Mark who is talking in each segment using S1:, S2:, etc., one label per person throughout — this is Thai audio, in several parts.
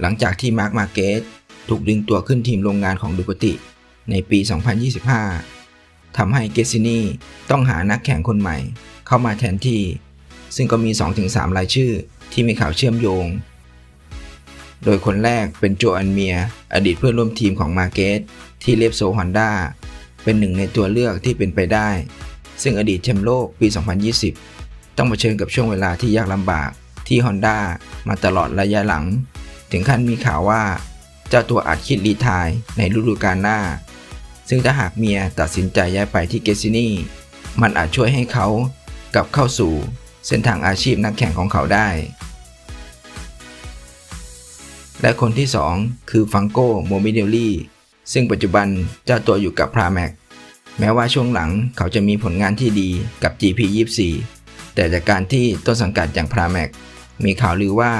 S1: หลังจากที่มาร์คมาเกสถูกดึงตัวขึ้นทีมโรงงานของดูกติ ในปี 2025 ทำให้เกซินีต้องหานักแข่งคนใหม่ เข้ามาแทนที่ ซึ่งก็มี 2-3 รายชื่อที่มีข่าวเชื่อมโยง โดยคนแรกเป็นโจอันเมีย อดีตเพื่อนร่วมทีมของมาเกสที่เลฟโซฮอนด้าเป็นหนึ่งในตัวเลือกที่เป็นไปได้ ซึ่งอดีตแชมป์โลกปี 2020 ต้องเผชิญกับช่วงเวลาที่ยากลำบากที่ฮอนด้ามาตลอดระยะหลัง ถึงขั้นมีข่าวว่า เจ้าตัวอาจคิดรีทายในฤดูกาลหน้า ซึ่งถ้าหากเมียตัดสินใจย้ายไปที่เกซินีมันอาจช่วยให้เขากลับเข้าสู่เส้นทางอาชีพนักแข่งของเขาได้ และคนที่ 2 คือฟังโกโมมิเดลลี่ ซึ่งปัจจุบันเจ้าตัวอยู่กับพราแมกแม้ว่าช่วงหลังเขาจะมีผลงานที่ดีกับ GP24 แต่จากการที่ต้นสังกัดอย่างพราแมกมีข่าวลือว่า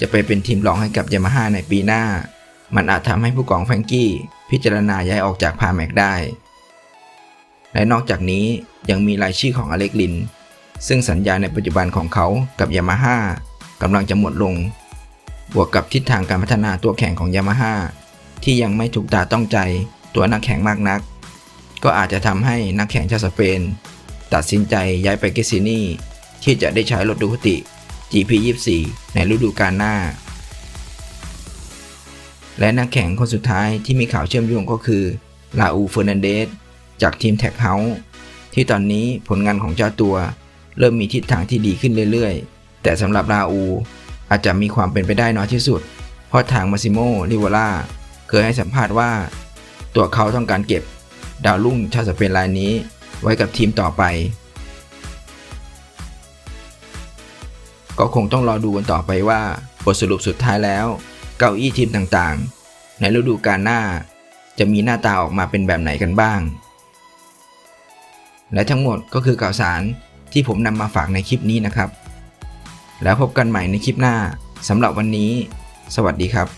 S1: จะไปเป็นทีมรองให้กับยามาฮ่าในปีหน้า มันอาจทำให้ผู้กองแฟรงกี้ พิจารณาย้ายออกจากพาแม็กได้ และนอกจากนี้ยังมีรายชื่อของอเล็กลิน ซึ่งสัญญาในปัจจุบันของเขากับยามาฮ่ากำลังจะหมดลง บวกกับทิศทางการพัฒนาตัวแข่งของยามาฮ่าที่ยังไม่ถูกตาต้องใจตัวนักแข่งมากนัก ก็อาจจะทำให้นักแข่งชาวสเปน ตัดสินใจย้ายไปเกซินีที่จะได้ใช้รถดูคติ GP24 ในฤดูกาลหน้า และนักแข่งคนสุดท้ายที่มีข่าวเชื่อมโยงก็คือลาอูเฟอร์นันเดสจากทีมแท็กเฮาส์ที่ตอนนี้ผลงานของเจ้าตัว เริ่มมีทิศทางที่ดีขึ้นเรื่อยๆ แต่สำหรับลาอู อาจจะมีความเป็นไปได้น้อยที่สุด เพราะทางมาซิโมลิวล่าเคยให้สัมภาษณ์ว่า ตัวเขาต้องการเก็บ ดาวรุ่งชาวสเปนรายนี้ไว้กับทีมต่อไป ก็คงต้องรอดูกันต่อไปว่าบทสรุปสุดท้ายแล้ว เก้าอี้ทีมต่างๆ ในฤดูกาลหน้า จะมีหน้าตาออกมาเป็นแบบไหนกันบ้าง และทั้งหมดก็คือข่าวสารที่ผมนำมาฝากในคลิปนี้นะครับ แล้วพบกันใหม่ในคลิปหน้าสำหรับวันนี้ สวัสดีครับ